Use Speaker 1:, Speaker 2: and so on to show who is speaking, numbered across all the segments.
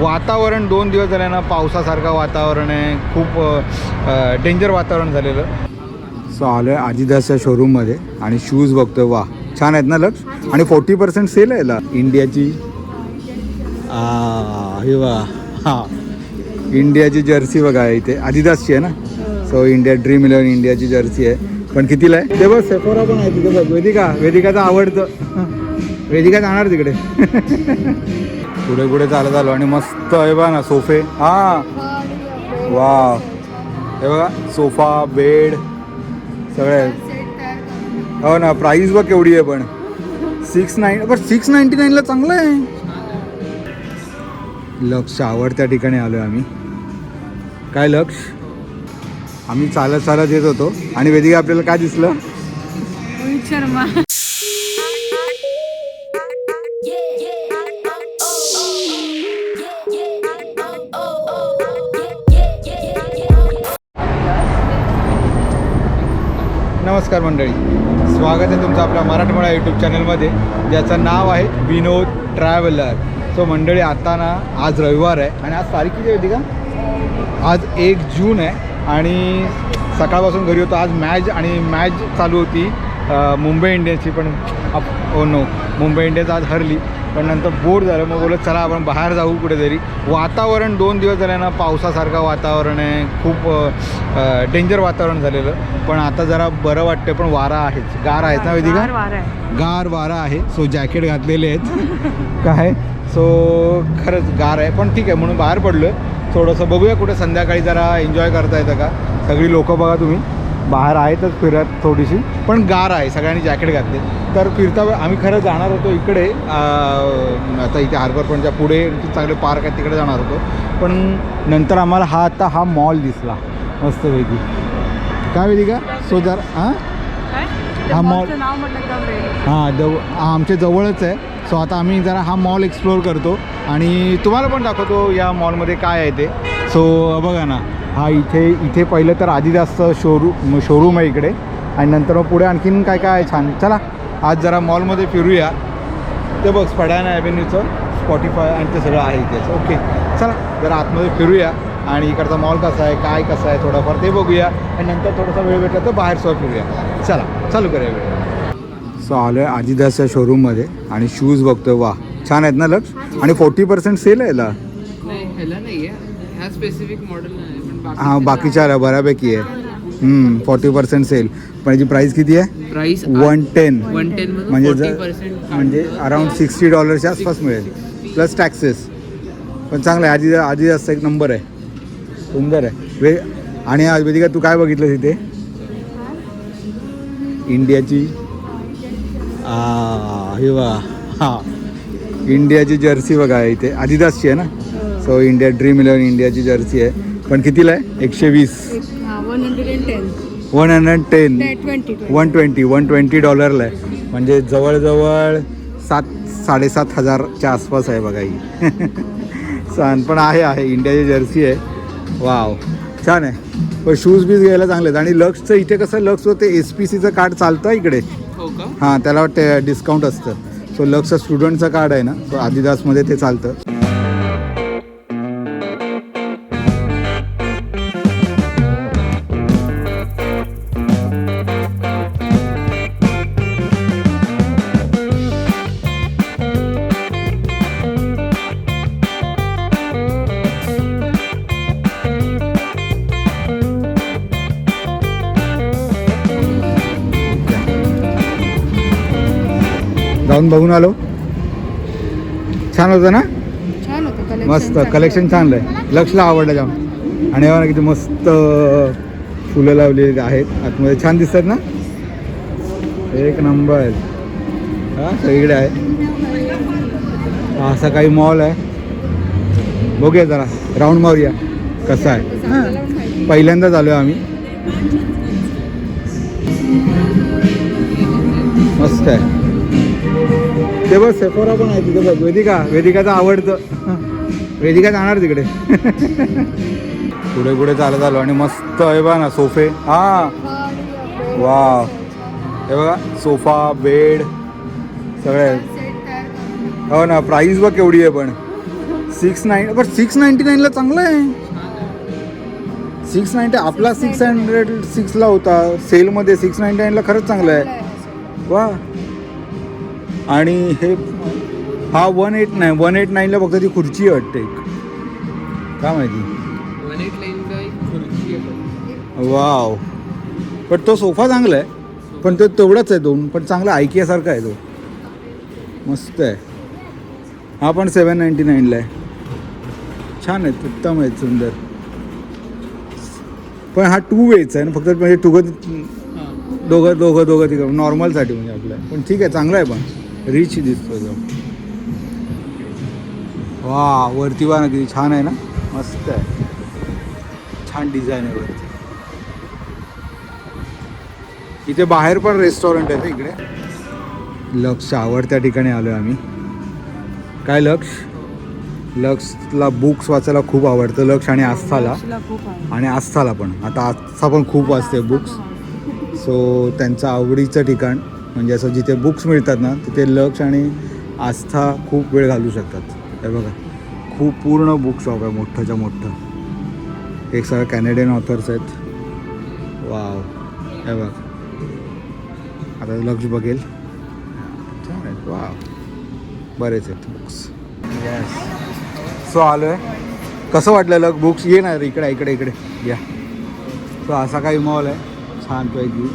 Speaker 1: वातावरण दोन दिवस झाल्यानं ना पावसासारखं वातावरण आहे. खूप डेंजर वातावरण झालेलं. सो आलो आहे आदिदासच्या शोरूममध्ये आणि शूज बघतोय. वा छान आहेत ना लक्ष आणि फोर्टी पर्सेंट सेल आहे ला इंडियाची आ, हे वा. हा. इंडियाची जर्सी बघा इथे. आदिदासची आहे ना? सो इंडिया ड्रीम इलेवन इंडियाची जर्सी आहे. पण कितीला आहे? ते बघ सेफोरा पण आहे तिथे बघ. वेदिका वेदिकाचं आवडतं. वेदिका जाणार तिकडे. पुढे पुढे चालत आलो आणि मस्त आहे बघा ना सोफे. हा. वा हे बघा सोफा बेड सगळे. हो ना प्राईस बघ केवढी आहे पण. सिक्स नाईन पण सिक्स नाईन्टी नाईनला चांगलं आहे. लक्ष आवडत्या ठिकाणी आलो आहे आम्ही. काय लक्ष? आम्ही चालत चालत येत होतो. आणि वेदिका आपल्याला काय दिसलं?
Speaker 2: रोहित शर्मा.
Speaker 1: नमस्कार मंडळी. स्वागत आहे तुमचं आपल्या मराठमोळा यूट्यूब चॅनलमध्ये ज्याचं नाव आहे विनोद ट्रॅव्हलर सो मंडळी आता ना आज रविवार आहे आणि आज तारीख किती होती का? आज एक जून आहे आणि सकाळपासून घरी होतो. आज मॅच आणि मॅच चालू होती मुंबई इंडियन्सची पण oh no oh Mumbai Indians आज हरली. पण नंतर बोर झालं मग बोलत चला आपण बाहेर जाऊ कुठेतरी. वातावरण दोन दिवस झाले ना पावसासारखं वातावरण आहे. खूप डेंजर वातावरण झालेलं. पण आता जरा बरं वाटतं पण वारा आहेच. गार आहेत ना वेदिका?
Speaker 2: गार वारा आहे.
Speaker 1: गार वारा आहे. सो जॅकेट घातलेले आहेत. काय? सो खरंच गार आहे. पण ठीक आहे म्हणून बाहेर पडलो आहे थोडंसं बघूया कुठे संध्याकाळी जरा एन्जॉय करता येतं का? सगळी लोकं बघा तुम्ही. बाहेर आहेतच फिरत थोडीशी पण गार आहे सगळ्यांनी जॅकेट घातले. तर फिरता वे- आम्ही खरं जाणार होतो इकडे आता इथे हार्बर पॉईंटच्या पुढे चांगले पार्क आहे तिकडे जाणार होतो. पण नंतर आम्हाला हा आता हा मॉल दिसला मस्तपैकी. काय वेदी का? सो जर हां? हा मॉल-
Speaker 2: वेळ
Speaker 1: हां जव आमच्या जवळच आहे. सो आता आम्ही जरा हा मॉल एक्सप्लोअर करतो. आणि तुम्हाला पण दाखवतो या मॉलमध्ये काय आहे ते. सो बघा ना. हा इथे इथे पहिलं तर आदिदासचं शोरूम शोरूम आहे इकडे. आणि नंतर मग पुढे आणखीन काय काय आहे छान. चला आज जरा मॉलमध्ये फिरूया. ते बघ स्पडाना ॲव्हेन्यूचं स्पॉटीफाय आणि ते सगळं आहे इथेच ओके चला जरा आतमध्ये फिरूया. आणि इकडचा मॉल कसा आहे काय कसं आहे थोडंफार ते बघूया. आणि नंतर थोडासा वेळ भेटला तर बाहेर सुद्धा फिरूया. चला चालू करूया वेळ. सो आलो आहे आदिदासच्या शोरूममध्ये आणि शूज बघतोय. वा छान आहेत ना लक्ष? आणि फोर्टी पर्सेंट सेल आहे
Speaker 3: नाही ह्याला नाही आहे ह्या स्पेसिफिक मॉडेल नाही.
Speaker 1: हां बाकीच्या बऱ्यापैकी आहे. फॉर्टी पर्सेंट सेल पण याची प्राईस किती आहे?
Speaker 3: Price
Speaker 1: one ten
Speaker 3: one ten
Speaker 1: म्हणजे म्हणजे अराउंड सिक्स्टी डॉलरच्या आसपास मिळेल. प्लस टॅक्सेस पण चांगलं आहे. आधी आदिदासचा एक नंबर आहे. सुंदर आहे. वे आणि आज वेदिका तू काय बघितलं तिथे इंडियाची आ, हे वा. हा. इंडियाची जर्सी बघा इथे. आदिदासची आहे ना? सो इंडिया ड्रीम इलेव्हन इंडियाची जर्सी आहे. पण कितीला आहे? एकशे वीस.
Speaker 2: One hundred and ten
Speaker 1: one hundred ten
Speaker 2: twenty
Speaker 1: one twenty one twenty डॉलरला आहे. म्हणजे जवळजवळ सात साडेसात हजारच्या आसपास आहे बघा ही. छान पण आहे आहे. इंडियाची जर्सी आहे. वाव छान आहे. पण शूज बीज घ्यायला चांगले आहेत. आणि लक्सचं इथे कसं लक्सचं ते एस पी सीचं कार्ड चालतं इकडे?
Speaker 3: हो का?
Speaker 1: हां त्याला ते डिस्काउंट असतं. सो लक्सचं स्टुडंटचं कार्ड आहे ना. सो आदिदासमध्ये ते चालतं. जाऊन बघून आलो. छान होतं ना?
Speaker 2: छान होतं.
Speaker 1: मस्त. कलेक्शन छान आहे लक्षला आवडलं जाम आणि ना किती मस्त फुलं लावलेली आहेत. आतमध्ये छान दिसतात ना? एक नंबर. हा सगळीकडे आहे. हा असा काही मॉल आहे. बघूया जरा. राऊंड मारूया. कसा आहे? पहिल्यांदाच आलो आम्ही. मस्त आहे. ते बघ सेफोरा पण आहे तिथे बघ. वेदिका वेदिकाचं आवडतं. वेदिका जाणार तिकडे. पुढे पुढे चालत आलो आणि मस्त आहे बघा ना सोफे. हा. वा हे बघा सोफा बेड सगळे. हो ना प्राईस बघ केवढी आहे पण. Six nine but six ninety नाईनला चांगलं आहे. सिक्स नाईन्टी आपला सिक्स हंड्रेड सिक्सला होता. सेलमध्ये सिक्स नाईन्टी नाईनला खरंच चांगलं आहे. वा. आणि हे हा one eight nine one eight नाईनला फक्त ती खुर्ची आहे वाटते एक. माहिती?
Speaker 3: का आहे
Speaker 1: वाव. पण तो सोफा चांगला आहे. पण तो तेवढाच आहे दोन पण चांगला ऐकियासारखा आहे तो. मस्त आहे. हा पण सेवन नाईन्टी नाईनला आहे. छान आहेत उत्तम आहेत सुंदर. पण हा टू वेचा आहे ना फक्त म्हणजे टू
Speaker 3: हां.
Speaker 1: दोघं दोघं दोघं तिघं नॉर्मलसाठी म्हणजे आपल्या पण ठीक आहे चांगला आहे पण. रिच दिसतो तो. वा वरती वा ना किती छान आहे ना. मस्त आहे. छान डिझाईन आहे वरती. इथे बाहेर पण रेस्टॉरंट आहे इकडे? लक्ष आवडत्या ठिकाणी आलो आम्ही. काय लक्ष लक्षला बुक्स वाचायला खूप आवडतं. लक्ष आणि आस्थाला. आणि आस्थाला पण. आता आस्था पण खूप वाचते बुक्स सो त्यांचं आवडीचं ठिकाण. म्हणजे असं जिथे बुक्स मिळतात ना तिथे लक्ष आणि आस्था खूप वेळ घालू शकतात. हे बघा खूप पूर्ण बुक शॉप आहे मोठंच्या मोठं एक सगळं कॅनेडियन ऑथर्स आहेत. वाव हे बघ. आता लक्ष बघेल. छान आहेत. वाव बरेच आहेत बुक्स येस सो आलो आहे कसं वाटलं लग बुक्स ये ना इकडे इकडे इकडे. या. सो असा काही मॉल आहे. छानपैकी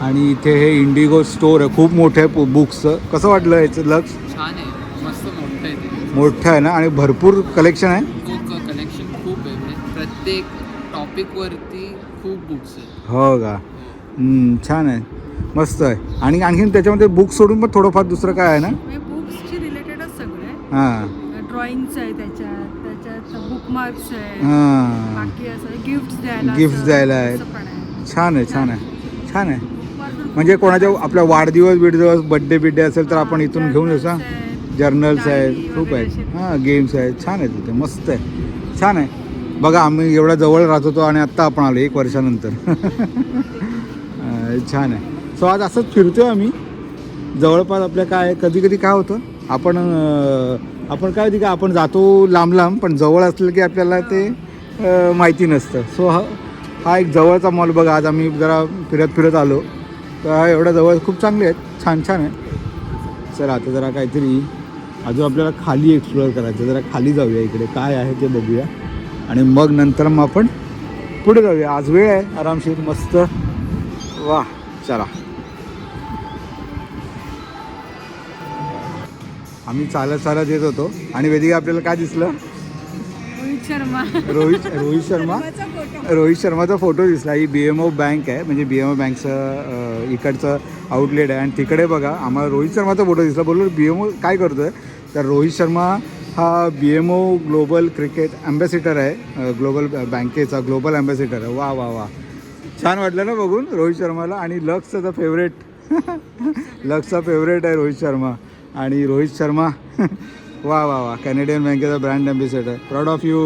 Speaker 1: आणि इथे हे इंडिगो स्टोर आहे. खूप मोठं आहे बुक्सचं कसं वाटलं याचं लक्ष?
Speaker 3: छान आहे. मस्त मोठं आहे ते.
Speaker 1: मोठं आहे ना? आणि भरपूर कलेक्शन आहे?
Speaker 3: कलेक्शन खूप आहे. म्हणजे प्रत्येक टॉपिकवरती खूप बुक्स आहेत.
Speaker 1: हो का? छान आहे. मस्त आहे. आणि आणखीन त्याच्यामध्ये बुक सोडून पण थोडंफार दुसरं काय आहे ना?
Speaker 2: म्हणजे बुक्सची रिलेटेडच सगळं. आहे
Speaker 1: हां.
Speaker 2: ड्रॉइंगचं आहे त्याच्यात. त्याच्यात बुकमार्क्स आहे.
Speaker 1: हां.
Speaker 2: बाकी असं गिफ्ट द्यायला असं-
Speaker 1: द्यायला
Speaker 2: आहे.
Speaker 1: छान आहे छान आहे. छान आहे. म्हणजे कोणाच्या आपला वाढदिवस बिडदिवस बड्डे बिड्डे असेल तर आपण इथून घेऊन येऊ
Speaker 2: journals
Speaker 1: जर्नल्स आहेत खूप आहेत. हां गेम्स आहेत. छान आहे तिथे मस्त आहे. छान आहे. बघा आम्ही एवढा जवळ राहत होतो आणि आत्ता आपण आलो एक वर्षानंतर. छान आहे. सो आज असंच फिरतो आम्ही. जवळपास आपल्या काय कधी कधी काय होतं? आपण आपण काय होती का आपण जातो लांब लांब पण जवळ असलं की आपल्याला ते माहिती नसतं. सो हा हा एक जवळचा मॉल बघा. आज आम्ही जरा फिरत फिरत आलो. तर एवढ्या जवळ खूप चांगले आहेत. छान छान आहे चला आता जरा काहीतरी अजून आपल्याला खाली एक्सप्लोअर करायचं जरा खाली जाऊया इकडे. काय आहे ते बघूया. आणि मग नंतर मग आपण पुढे जाऊया. आज वेळ आहे आरामशीर मस्त. वा चला. आम्ही चालत चालत येत होतो. आणि वेदिका आपल्याला काय दिसलं?
Speaker 2: रोहित शर्मा.
Speaker 1: रोहित रोहित शर्मा. रोहित शर्माचा फोटो दिसला. ही बी एम ओ बँक आहे. म्हणजे बी एम ओ बँकचं इकडचं आउटलेट आहे. आणि तिकडे बघा आम्हाला रोहित शर्माचा फोटो दिसला. बोललो बी एम ओ काय करतो आहे तर रोहित शर्मा हा B M O global cricket ambassador आहे. ग्लोबल बँकेचा ग्लोबल ॲम्बॅसिडर आहे. वा वा वा. छान वाटलं ना बघून रोहित शर्माला. आणि लक्सचा तर फेवरेट लक्सचा फेवरेट आहे रोहित शर्मा. आणि रोहित शर्मा वा वा वा. कॅनेडियन बँकेचा brand ambassador proud of you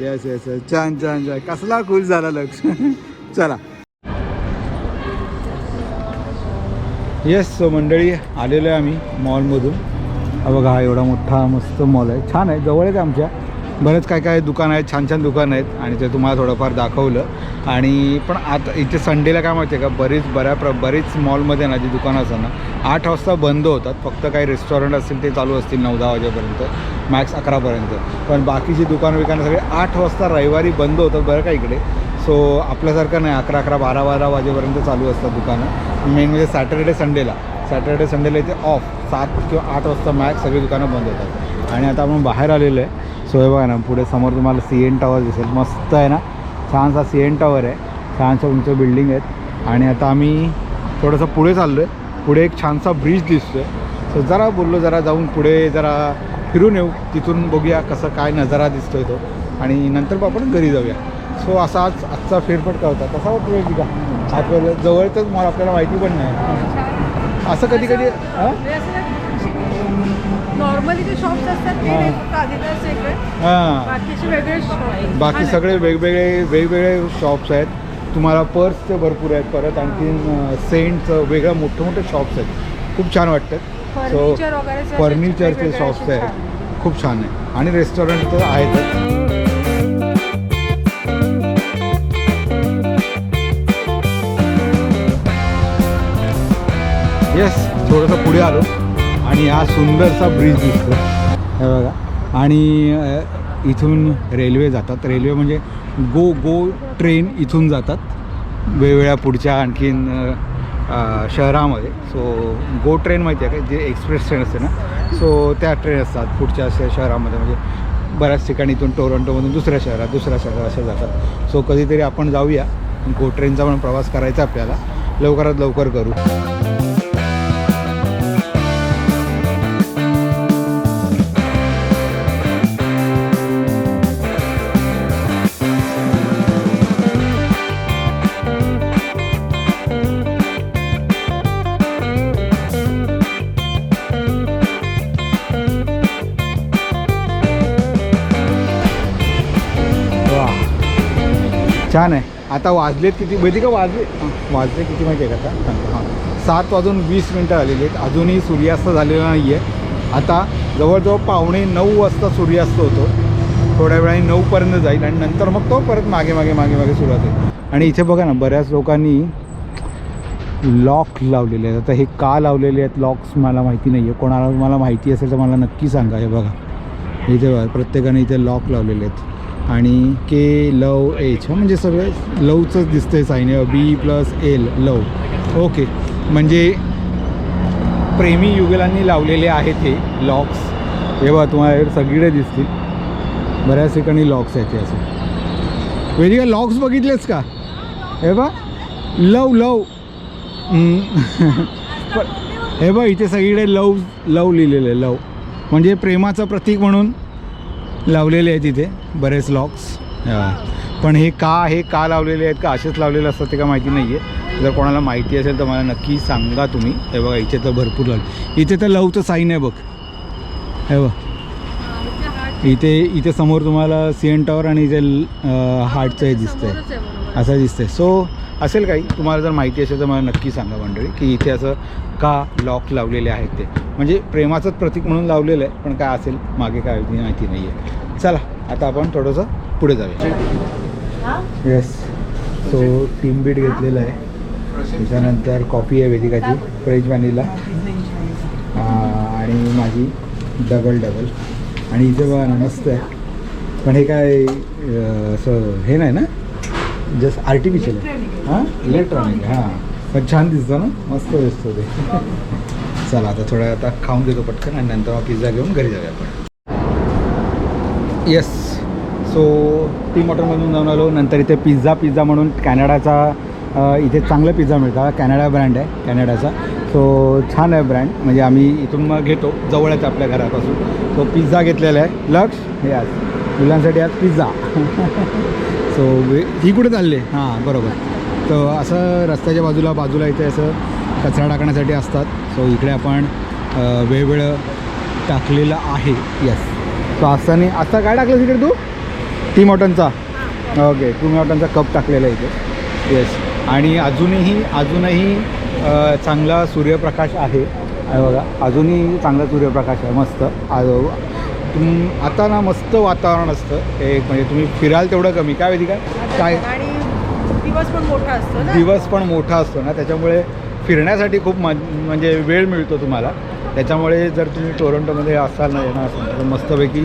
Speaker 1: yes yes yes छान छान छान कसला खुश झाला लक्ष. चला. येस सो मंडळी आलेलो आहे आम्ही मॉलमधून हा बघा हा एवढा मोठा मस्त मॉल आहे. छान आहे जवळ आहे आमच्या. बरेच काय काय दुकानं आहेत छान छान दुकानं आहेत. आणि ते तुम्हाला थोडंफार दाखवलं. आणि पण आता इथे संडेला काय माहिती आहे का बरीच बऱ्या प्र बरीच मॉलमध्ये ना जी दुकानं असतात ना आठ वाजता बंद होतात. फक्त काही रेस्टॉरंट असतील ते चालू असतील नऊ दहा वाजेपर्यंत. मॅक्स अकरापर्यंत. पण बाकीची दुकानं विकानं सगळे आठ वाजता रविवारी बंद होतात बरं का इकडे. सो आपल्यासारखं नाही. अकरा अकरा बारा बारा वाजेपर्यंत चालू असतात दुकानं. मेन म्हणजे सॅटर्डे संडेला सॅटर्डे संडेला इथे ऑफ सात किंवा आठ वाजता मॅक्स सगळी दुकानं बंद होतात. आणि आता आपण बाहेर आलेलो आहे. सो हे बघा ना पुढे समोर तुम्हाला सी एन टॉवर दिसेल. मस्त आहे ना? छानसा सी एन टॉवर आहे. छानसं उंच बिल्डिंग आहेत. आणि आता आम्ही थोडंसं पुढे चाललो आहे पुढे एक छानसा ब्रिज दिसतो आहे सो जरा बोललो जरा जाऊन पुढे जरा फिरून येऊ. तिथून बघूया कसं काय नजारा दिसतोय तो. आणि नंतर मग आपण घरी जाऊया. सो असा आज आजचा फेरफटका होता. कसा वाटतो वेळ का आपल्याला जवळच मॉल आपल्याला माहिती पण नाही. असं कधी कधी हां?
Speaker 2: नॉर्मली जे शॉप्स असतात
Speaker 1: बाकी सगळे वेगवेगळे वेगवेगळे शॉप्स आहेत. तुम्हाला पर्सचे भरपूर आहेत परत आणखीन सेंटचं वेगळं मोठे मोठे शॉप्स आहेत. खूप छान वाटतात सो फर्निचरचे शॉप्स आहेत. खूप छान आहे. आणि रेस्टॉरंट तर आहेतच येस थोडंसं पुढे आलो. आणि हा सुंदरसा ब्रिज दिसतो हे बघा. आणि इथून रेल्वे जातात. रेल्वे म्हणजे गो गो ट्रेन इथून जातात. वेगवेगळ्या पुढच्या आणखीन शहरामध्ये. सो गो ट्रेन माहिती आहे का? जे एक्सप्रेस ट्रेन असते ना? सो त्या ट्रेन असतात पुढच्या शहरामध्ये. म्हणजे बऱ्याच ठिकाणी इथून टोरंटोमधून दुसऱ्या शहरात दुसऱ्या शहरात अशा जातात. सो कधीतरी आपण जाऊया. गो ट्रेनचा पण प्रवास करायचा आपल्याला. लवकरात लवकर करू. छान आहे. आता वाजलेत किती? माहिती का वाजले? वाजले किती माहिती आहे का आता? सांगतो. हां. सात वाजून वीस मिनटं आलेली आहेत. अजूनही सूर्यास्त झालेला नाही आहे आता जवळजवळ पावणे नऊ वाजता सूर्यास्त होतो. थोड्या वेळाने नऊपर्यंत जाईल आणि नंतर मग तो परत मागे मागे मागे मागे सुरुवात होईल आणि इथे बघा ना बऱ्याच लोकांनी लॉक लावलेले आहेत. आता हे का लावलेले आहेत लॉक्स मला माहिती नाही आहे कोणाला मला माहिती असेल तर मला नक्की सांगा. हे बघा. इथे बघा प्रत्येकाने इथे लॉक लावलेले आहेत. आणि के लव एच म्हणजे सगळं लवचंच दिसतंय sign B plus L love. Okay म्हणजे प्रेमी युगलांनी लावलेले आहेत हे लॉक्स हे बघा तुम्हाला सगळीकडे दिसतील. बऱ्याच ठिकाणी लॉक्स आहेत असे. वेदिका लॉक्स बघितलेच का? हे बा लव लव. पण हे बघ इथे सगळीकडे लव लव लिहिलेलं आहे लव. म्हणजे प्रेमाचं प्रतीक म्हणून लावलेले आहेत इथे बरेच लॉक्स पण हे का हे का लावलेले आहेत का असेच लावलेले असतात ते का माहिती नाही आहे जर कोणाला माहिती असेल तर मला नक्की सांगा तुम्ही. हे बघा इथे तर भरपूर लावले. इथे तर लवचं साईन आहे बघ. हे बघ. इथे इथे समोर तुम्हाला सीएन टॉवर आणि इथे हार्टचं हे दिसतंय. असं दिसतंय. सो असेल काही? तुम्हाला जर माहिती असेल तर मला नक्की सांगा मंडळी की इथे असं का लॉक लावलेले आहेत ते. म्हणजे प्रेमाचंच प्रतीक म्हणून लावलेलं आहे पण काय असेल मागे काय माहिती नाही आहे चला आता आपण थोडंसं पुढे जाऊया. येस सो टीम बीट घेतलेलं आहे. त्याच्यानंतर कॉफी आहे वेदिकाची फ्रेंच व्हॅनिला आणि माझी डबल डबल आणि इथे बघा मस्त आहे. पण हे काय असं हे नाही ना? जस्ट आर्टिफिशियल आहे. हां? इलेक्ट्रॉनिक हां. पण छान दिसतं ना? मस्त दिसतो ते. चला आता थोडा आता खाऊन घेतो पटकन आणि नंतर मग पिझ्झा घेऊन घरी जाऊया आपण. येस सो टी मॉटरमधून जाऊन आलो. नंतर इथे पिझ्झा पिझ्झा म्हणून कॅनडाचा इथे चांगलं पिझ्झा मिळतात कॅनडा ब्रँड आहे कॅनडाचा. सो छान आहे ब्रँड म्हणजे आम्ही इथून मग घेतो. जवळच आपल्या घरापासून. तो पिझ्झा घेतलेला आहे. लक्ष हे आज मुलांसाठी आज पिझ्झा सो ही कुठे चालले हां बरोबर. तर असं रस्त्याच्या बाजूला बाजूला इथे असं कचरा टाकण्यासाठी असतात. सो इकडे आपण वेगवेगळं टाकलेलं आहे. येस सो असताना आता काय टाकलं तिकडे तू? टी मॉटनचा. ओके टी मॉटनचा कप टाकलेला आहे इथे. येस आणि अजूनही अजूनही चांगला सूर्यप्रकाश आहे. बघा. अजूनही चांगला सूर्यप्रकाश आहे. मस्त. आ- तुम आता ना मस्त वातावरण असतं. एक म्हणजे तुम्ही फिराल तेवढं कमी. काय माहिती काय? काय?
Speaker 2: दिवस पण मोठा असतो ना?
Speaker 1: दिवस पण मोठा असतो ना त्याच्यामुळे फिरण्यासाठी खूप म म्हणजे वेळ मिळतो तुम्हाला. त्याच्यामुळे जर तुम्ही टोरंटोमध्ये असाल ना येणार असाल तर मस्तपैकी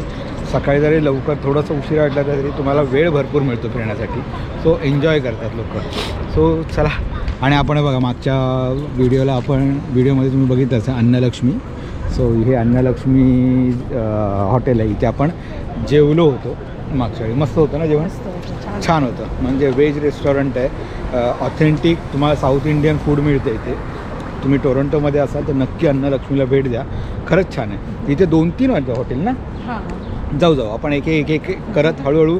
Speaker 1: सकाळी जरी लवकर थोडंसं उशीर वाटला तरी तुम्हाला वेळ भरपूर मिळतो फिरण्यासाठी. सो एन्जॉय करतात लोक. सो चला. आणि आपण हे बघा मागच्या व्हिडिओला आपण व्हिडिओमध्ये तुम्ही बघितलं अन्नलक्ष्मी. सो हे अन्नलक्ष्मी हॉटेल आहे. इथे आपण जेवलो होतो. मागच्या वेळी. मस्त होतं ना जेवण? छान होतं. म्हणजे व्हेज रेस्टॉरंट आहे. ऑथेंटिक तुम्हाला साऊथ इंडियन फूड मिळते इथे. तुम्ही टोरंटोमध्ये असाल तर नक्की अन्नलक्ष्मीला भेट द्या. खरंच छान आहे. इथे दोन तीन वाटतं हॉटेल ना? जाऊ जाऊ. आपण एक एक एक करत हळूहळू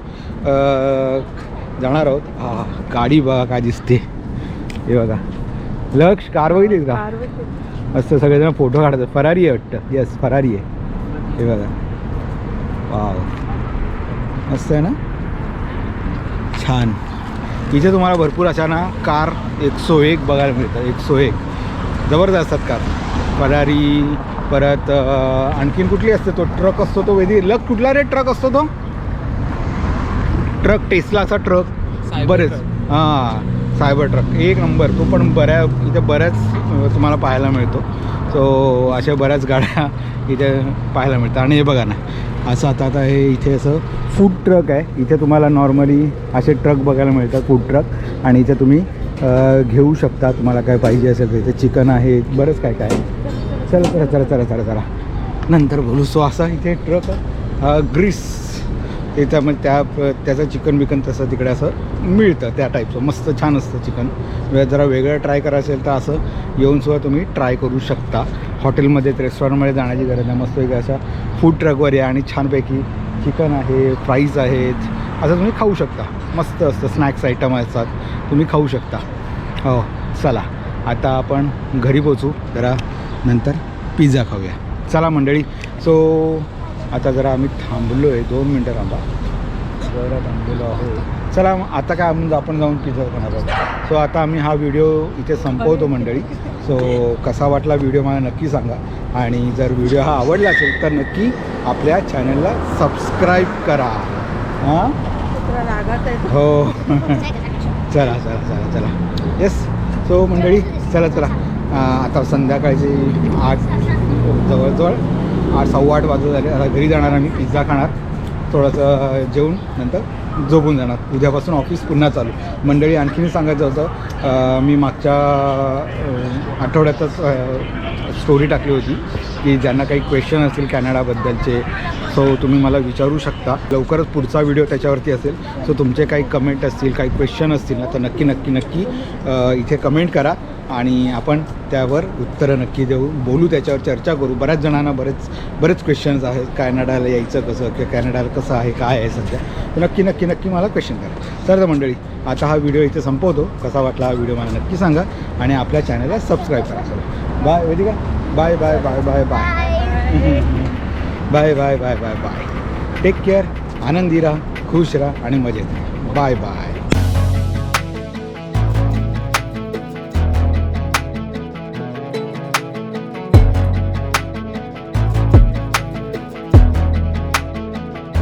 Speaker 1: जाणार आहोत. हा गाडी बघा काय दिसते. हे बघा. लक्ष कार बघितलीस का? मस्त सगळेजण फोटो काढतात. फरारी आहे वाटतं. येस फरारी आहे. हे बघा. वाव मस्त आहे ना? छान. इथे तुम्हाला भरपूर अशा ना कार एकशे एक बघायला मिळतात एकशे एक. जबरदस्त असतात कार. फरारी परत आणखीन कुठली असते? तो ट्रक असतो तो वेदी लग कुठला रे ट्रक असतो तो? ट्रक टेस्लाचा ट्रक बरेच. हां सायबर ट्रक एक नंबर. तो पण बऱ्या इथे बऱ्याच तुम्हाला पाहायला मिळतो. सो अशा बऱ्याच गाड्या इथे पाहायला मिळतात. आणि हे बघा ना असं आता आता हे इथे असं फूड ट्रक आहे. इथे तुम्हाला नॉर्मली असे ट्रक बघायला मिळतात फूड ट्रक आणि इथे तुम्ही घेऊ शकता. तुम्हाला काय पाहिजे असेल तर इथे चिकन आहे बरंच काय काय आहे. चला चला चला चला चला चला. नंतर बोलू. सो असा इथे ट्रक ग्रीस त्याच्यामध्ये त्या त्याचं चिकन बिकन तसं तिकडे असं मिळतं त्या टाईपचं मस्त छान असतं चिकन. म्हणजे जरा वेगळं ट्राय करायचं असेल तर असं येऊन सुद्धा तुम्ही ट्राय करू शकता. हॉटेलमध्ये रेस्टॉरंटमध्ये जाण्याची गरज नाही. मस्त वेगळ्या अशा फूड ट्रकवर या आणि छानपैकी चिकन आहे फ्राईज आहेत. असं तुम्ही खाऊ शकता. मस्त असतं. स्नॅक्स आयटम असतात. तुम्ही खाऊ शकता. हो चला. आता आपण घरी पोचू जरा नंतर पिझ्झा खाऊया. चला मंडळी. सो आता जरा आम्ही थांबलो आहे दोन मिनटं थांबा. जरा थांबलेलो आहोत. चला आता काय आम्ही आपण जाऊन पिझ्झा खाणार आहोत सो आता आम्ही हा व्हिडिओ इथे संपवतो मंडळी. सो कसा वाटला व्हिडिओ मला नक्की सांगा. आणि जर व्हिडिओ हा आवडला असेल तर नक्की आपल्या चॅनलला सबस्क्राईब करा. हां? हो. चला चला चला चला. येस सो मंडळी चला चला. आता संध्याकाळची आठ जवळजवळ आठ सव्वा आठ वाजता झाले. आता घरी जाणार आम्ही पिझ्झा खाणार थोडंसं जेवून नंतर झोपून जाणार. उद्यापासून ऑफिस पुन्हा चालू. मंडळी आणखीन सांगायचं होतं मी मागच्या आठवड्यातच स्टोरी टाकली होती की ज्यांना काही क्वेश्चन असतील कॅनडाबद्दलचे सो तुम्ही मला विचारू शकता. लवकरच पुढचा व्हिडिओ त्याच्यावरती असेल. सो तुमचे काही कमेंट असतील काही क्वेश्चन असतील ना तर नक्की नक्की नक्की इथे कमेंट करा. आणि आपण त्यावर उत्तरं नक्की देऊ. बोलू त्याच्यावर चर्चा करू. बऱ्याच जणांना बरेच बरेच क्वेश्चन्स आहेत. कॅनडाला यायचं कसं? किंवा कॅनडाला कसं आहे? काय आहे सध्या? तर नक्की नक्की नक्की मला क्वेश्चन करा. तर मंडळी आता हा व्हिडिओ इथे संपवतो. कसा वाटला हा व्हिडिओ मला नक्की सांगा. आणि आपल्या चॅनलला सबस्क्राईब करा. चला. Bye Vedika. Bye bye bye bye bye bye bye bye bye bye take care आनंदी राहा खुश राहा आणि मजेत राहा. Bye bye